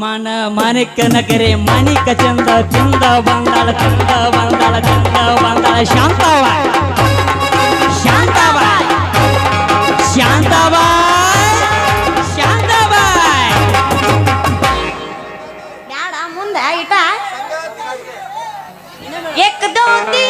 ಮಾನ ಮಾನಿಕನ ಕೆರೆ ಮಾನಿಕ ಚಂದ ಚಂದ ಬಂದಾಳ ಚಂದ ಬಂದಾಳ ಚಂದ ಬಂದಾಳ ಶಾಂತವ ಶಾಂತವ ಶಾಂತವ ಶಾಂತವ ಬ್ಯಾಡ ಮುಂದೆ ಇಟ ಎಕ್ ದೋತಿ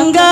그런가?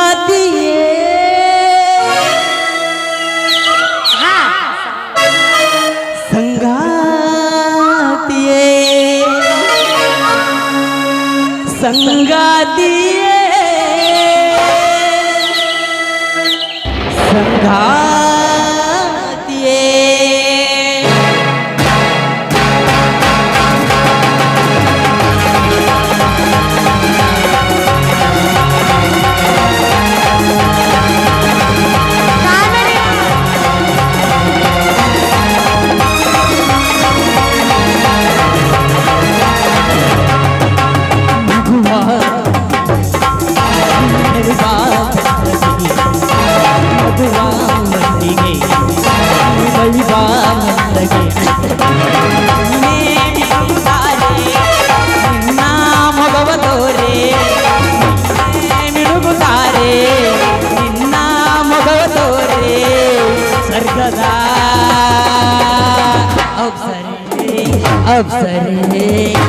obsolete.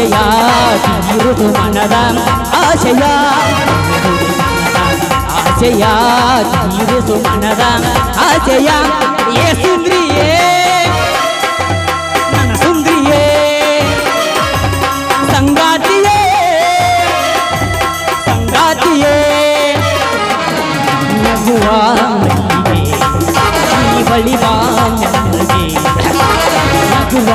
ಆಶಯ ತೀರುದು ಮನದ ಆಶಯ ಆಶಯ ತೀರುದು ಮನದ ಆಶಯ ಏ ಸುಂದ್ರಿಯೇ ನನ್ನ ಸುಂದ್ರಿಯೇ ಸಂಗಾತಿಯೇ ಸಂಗಾತಿಯೇ ನಗುವ ಮಲ್ಲಿಗೆ ಬಳಿವ ನಗುವ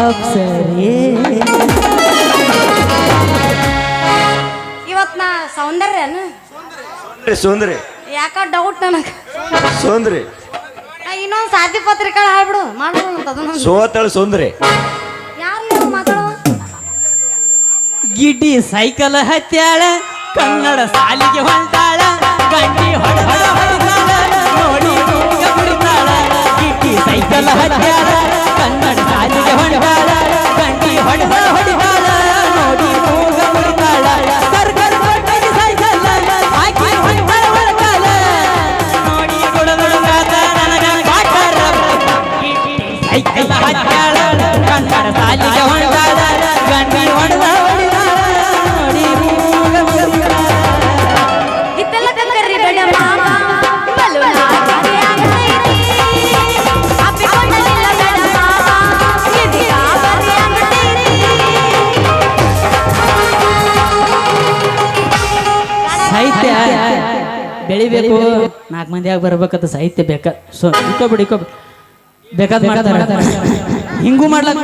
ಅಪ್ಸರೆ ಇವತ್ ನಾ ಸೌಂದರ್ಯ ಸುಂದ್ರಿ ಯಾಕ ಡೌಟ್ ನನಗೆ ಸುಂದ್ರಿ ಇನ್ನೊಂದು ಸಾಧ್ಯ ಪತ್ರಿಕೆ ಹಾಡ್ಬಿಡು ಅದನ್ನ ಸೋತಳ ಸುಂದ್ರಿ ಯಾರು ನೀವು ಗಿಡ್ಡಿ ಸೈಕಲ್ ಹತ್ಯಾಳ ಕನ್ನಡ ಸಾಲಿಗೆ ಹೊಂಟಾಳ ಗಂಡಿ ಹೊಡ ಹೊಡ ಹೊಡಿತಾಳ ನೋಡಿ ಗಿಡ್ಡಿ ಸೈಕಲ್ ಹತ್ಯಾಳ ಕನ್ನಡ ಸಾಲಿಗೆ ಹೊಂಟಾಳ ಗಂಡಿ ಹೊಡ ಬೆಳಿಬೇಕು ನಾಲ್ಕು ಮಂದಿಯಾಗ ಬರ್ಬೇಕಂತ ಸಾಹಿತ್ಯ ಬೇಕಾ? ಸೊ ಇಕ್ಕೊಬಿಡಿ ಇಕ್ಕೋ ಬೇಕಾದ್ ಮಾಡ್ತಾರ. ಹಿಂಗೂ ಮಾಡ್ಲಾಕ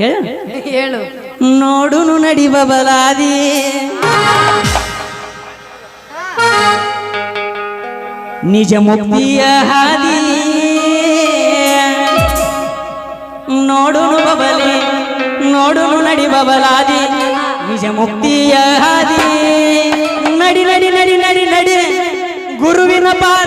ಹೇಳ ಹೇಳು. ನೋಡುನು ನಡಿ ಬಬಲಾದಿ ನಿಜ ಮುಕ್ತಿಯ ಹಾದಿ. ನೋಡುನು ಬಬಲಿ. ನೋಡುನು ನಡಿ ಬಬಲಾದಿ ನಿಜ ಮುಕ್ತಿಯ ಹಾದಿ. ನಡಿ ನಡಿ ನಡಿ ನಡಿ ನಡಿ. ಗುರುವಿನ ಪಾಲ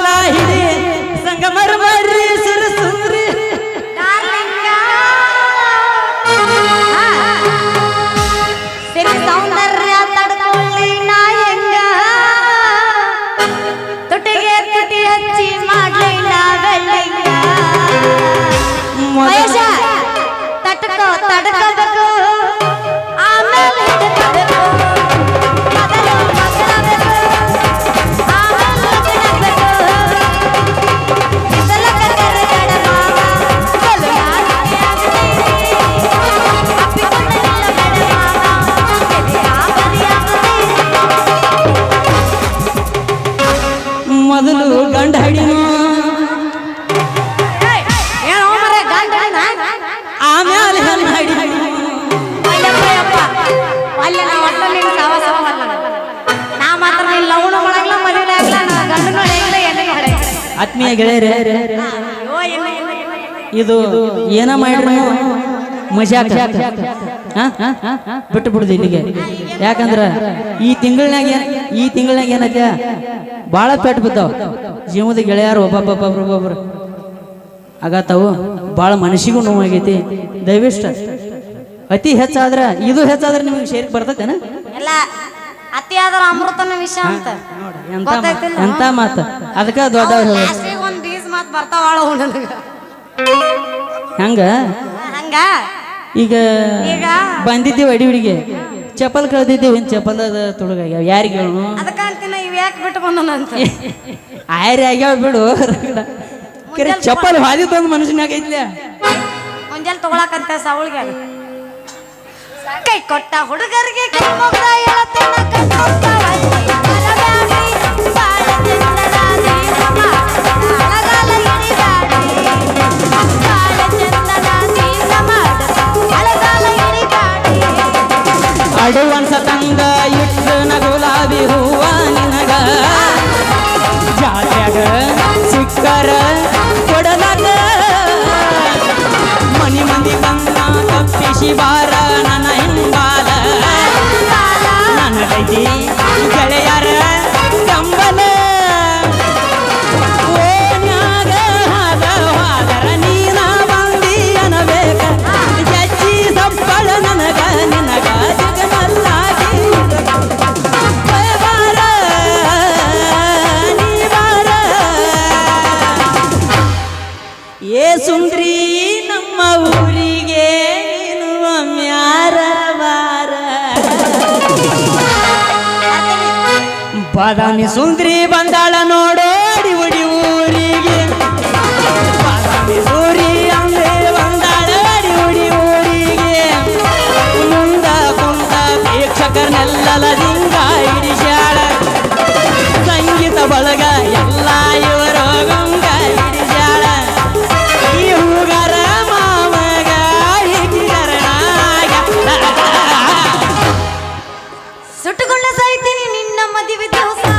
ಆತ್ಮೀಯ ಗೆಳೆಯರೇ ಇದು ಏನ ಮಾಡ್ರಿ ಮಜಾ? ಬಿಟ್ಟು ಬಿಡುದು ಇಲ್ಲಿಗೆ. ಯಾಕಂದ್ರ ಈ ತಿಂಗಳನ್ಯಾಗ ಏನ್ ಈ ತಿಂಗಳನ್ಯಾಗ ಏನೈತೆ? ಭಾಳ ಪೆಟ್ಟು ಬಿದ್ದಾವ. ಜೀವದ ಗೆಳೆಯರು ಒಬ್ಬೊಬ್ಬೊಬ್ಬರು ಒಬ್ಬೊಬ್ರು. ಆಗತ್ತಾವು ಭಾಳ ಮನಸ್ಸಿಗೂ ನೋವಾಗೈತಿ. ದಯವಿಷ್ಟ. ಅತಿ ಹೆಚ್ಚಾದ್ರ ಇದು ಹೆಚ್ಚಾದ್ರೆ ನಿಮ್ಗೆ ಶೇರ್ಕ್ ಬರ್ತೈತೇನ? ಅತಿ ಆದ್ರ ಅಮೃತನ ವಿಷಯ ಅಂತ. ಎಂತ ಮಾತು. ಅದಕ್ಕೆ ದೊಡ್ಡವ್ರು ಮಾತ್ ಬರ್ತಾವಳ ನನಗ. ಹಂಗ? ಹಂಗ? ಈಗ ಈಗ? ಬಂದಿದ್ದೀವಿ ಅಡಿ ಹುಡುಗಿ. ಚಪ್ಪಲ್ ಕಳ್ದಿದ್ದೀವಿ ಒಂದು ಚಪ್ಪಲ್ ತೊಡಗಾಗ್ಯಾವ ಯಾರಿಗೆ ಹೇಳು ಅದಕ್ಕೆ ಅಂತಿನ ಇವ್ ಯಾಕೆ ಬಿಟ್ಟು ಬಂದನಂತ ಆಯ್ರಿ ಆಗ್ಯಾವ ಬಿಡು. ಕರೆ ಚಪ್ಪಲ್ ಹಾದಿ ತಂದು ಮನುಷ್ಯನಾಗ ಐತ್ಲೆ. ಮುಂಜಾನೆ ತಗೊಳಕಂತ ಸವಳಿಗೆ ಕೈ ಕೊಟ್ಟ ಹುಡುಗರಿಗೆ ಕೈ ಮುಗ್ದ ಹೇಳತ್ತಿನ ಅಡುವನ್ಸ ತಂದ ಇಟ್ಟು ನಗುಲಾಬಿ ಹೂವ ನಿನಗ. ಜಾತ್ಯಾಗ ಸಿಕ್ಕರ ಕೊಡಲಾಗ ಮನಿ ಮಂದಿ ಬಂದ ತಪ್ಪಿಸಿ ಬಾರ ನನ್ನ ಹಿಂಬಾಲ. ನನಗೈತಿ ಬಾದಾಮಿ ಸುಂದ್ರಿ ಬಂದಾಳ ನೋಡೋಡಿ ಉಡಿ ಊರಿಗೆ ಬಾದಾಮಿ ಸೂರಿ ಅಂದ್ರೆ ಬಂದಾಳ ಅಡಿ ಉಡಿ ಊರಿಗೆ ಮುಂದ ಕುಂದ ಪ್ರೇಕ್ಷಕರನ್ನೆಲ್ಲಲ ಲಿಂಗ ಹಿಡಿಸ್ಯಾಳ ಸಂಗೀತ ಬಳಗ ಎಲ್ಲ ಇವರ ಗಂಗ ಹಿಡಿಸ್ಯಾಳ ಈ ಹೂಗಾರ ಮಾಮಗ ಹಿಡಿದರನಾಗ ಸುಟ್ಟುಕೊಂಡ ಸಾಯ್ತೀನಿ मदिव दिवसा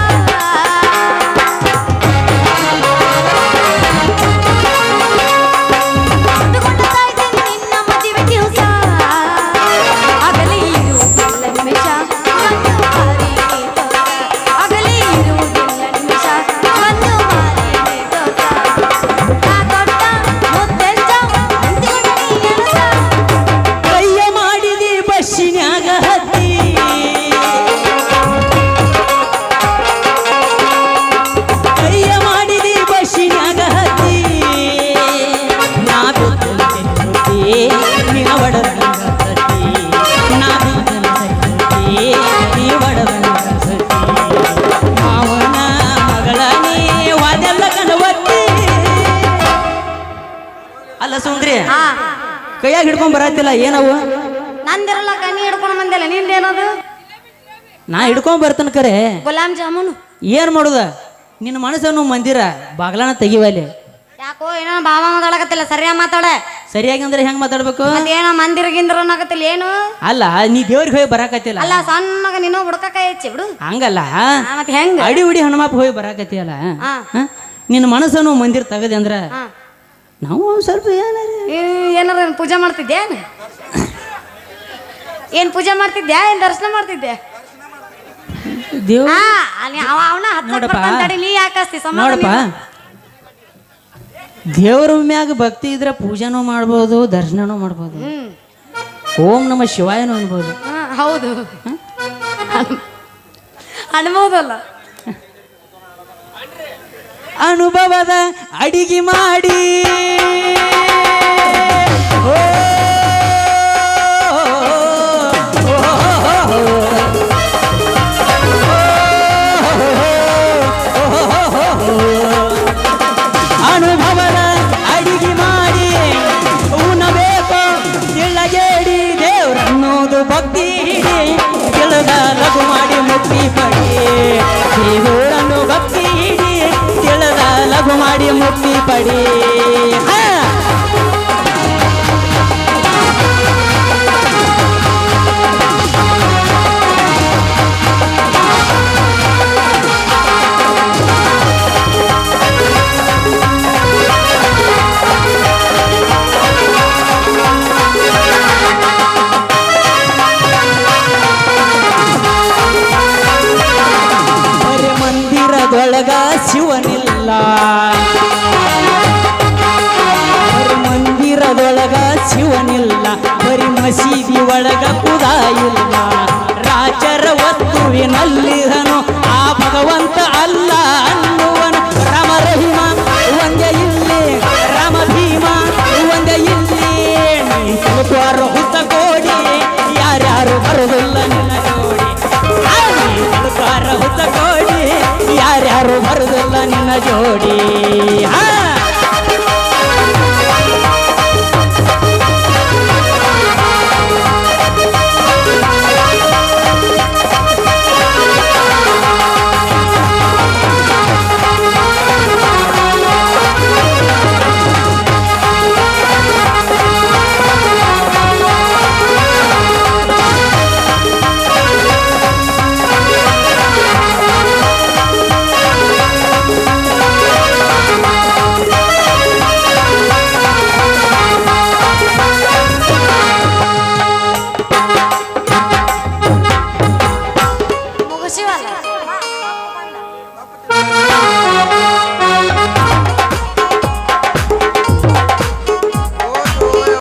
ಹಿಡ್ಕೊಂಡ್ ಬರತ್ತಿಲ್ಲ ಏನವು? ನಂದಿರಲ್ಲ ಕಣ್ಣಿ ಹಿಡ್ಕೊಂಡು ಬಂದಿಲ್ಲ ನಿಂದೇನದು? ನಾ ಹಿಡ್ಕೊಂಡ್ ಬರ್ತನ ಕರೆ. ಗುಲಾಬ್ ಜಾಮೂನು. ಏನ್ ಮಾಡುದ? ನಿನ್ನ ಮನಸ್ಸನ್ನು ಮಂದಿರ ಬಾಗ್ಲಾನ ತೆಗಿವಲ್ಲಿ ಯಾಕೋ ಏನೋ ಬಾಬ ಮಾತಾಡಕತ್ತಿಲ್ಲ ಸರಿಯಾಗಿ ಮಾತಾಡ. ಸರಿಯಾಗಿ ಅಂದ್ರೆ ಹೆಂಗ್ ಮಾತಾಡ್ಬೇಕು? ಏನೋ ಮಂದಿರ ಗಿಂದಿರ ಅನ್ನಕತ್ತಿಲ್ಲ ಏನು? ಅಲ್ಲ ನೀ ದೇವ್ರಿಗೆ ಹೋಗಿ ಬರಾಕತ್ತಿಲ್ಲ. ಅಲ್ಲ ಸಣ್ಣಗ ನೀನು ಹುಡ್ಕಕ ಹೆಚ್ಚಿ ಬಿಡು. ಹಂಗಲ್ಲ. ಮತ್ತೆ ಹೆಂಗ? ಅಡಿ ಉಡಿ ಹನುಮಪ್ಪ ಹೋಗಿ ಬರಾಕತ್ತಿಯಲ್ಲ? ನಿನ್ನ ಮನಸ್ಸನ್ನು ಮಂದಿರ ತೆಗದೆ ಅಂದ್ರ. ನಾವು ಒಂದ್ ಸ್ವಲ್ಪ ಏನಾರ ಏನಾರ ಏನ್ ಪೂಜೆ ಮಾಡ್ತಿದ್ದೆ ಏನು? ಏನು ಪೂಜೆ ಮಾಡ್ತಿದ್ದೆ ಏನು ದರ್ಶನ ಮಾಡ್ತಿದ್ದೆ ದೇವ್ ಹಾ ಅಲ್ಲಿ ಅವ ಅವನ ನೋಡಪ್ಪ. ನೀ ಯಾಕಸ್ತಿ ನೋಡಪ್ಪ. ದೇವ್ರ ಮ್ಯಾಗ ಭಕ್ತಿ ಇದ್ರೆ ಪೂಜೆನೂ ಮಾಡ್ಬೋದು ದರ್ಶನನೂ ಮಾಡ್ಬೋದು. ಹ್ಮ್. ಓಂ ನಮ ಶಿವಾಯನೂ ಅನ್ಬೋದು. ಹಾ, ಹೌದು. ಅನ್ಬೋದಲ್ಲ. ಅನುಭವದ ಅಡಿಗೆ ಮಾಡಿ. ದೇವರನ್ನು ಭಕ್ತಿ ತಿಳಿದ ಲಘು ಮಾಡಿ ಮುಕ್ತಿ ಪಡಿ. ಅಲ್ಲಿಹನು ಆ ಭಗವಂತ ಅಲ್ಲ ಅನ್ನುವನ. ರಾಮ ರಹಿಮ ಒಂದೆ ಇಲ್ಲಿ. ರಾಮ ಭೀಮ ಒಂದೆ ಇಲ್ಲಿ. ತಲುಪಾರು ಹುತ್ತ ಕೋಡಿ. ಯಾರ್ಯಾರು ಬರುವುದಿಲ್ಲ ನಿನ್ನ ಜೋಡಿ. ತಲುಪಾರ ಹುತ್ತ ಕೋಡಿ. ಯಾರ್ಯಾರು ಬರುವುದಿಲ್ಲ ನಿನ್ನ ಜೋಡಿ.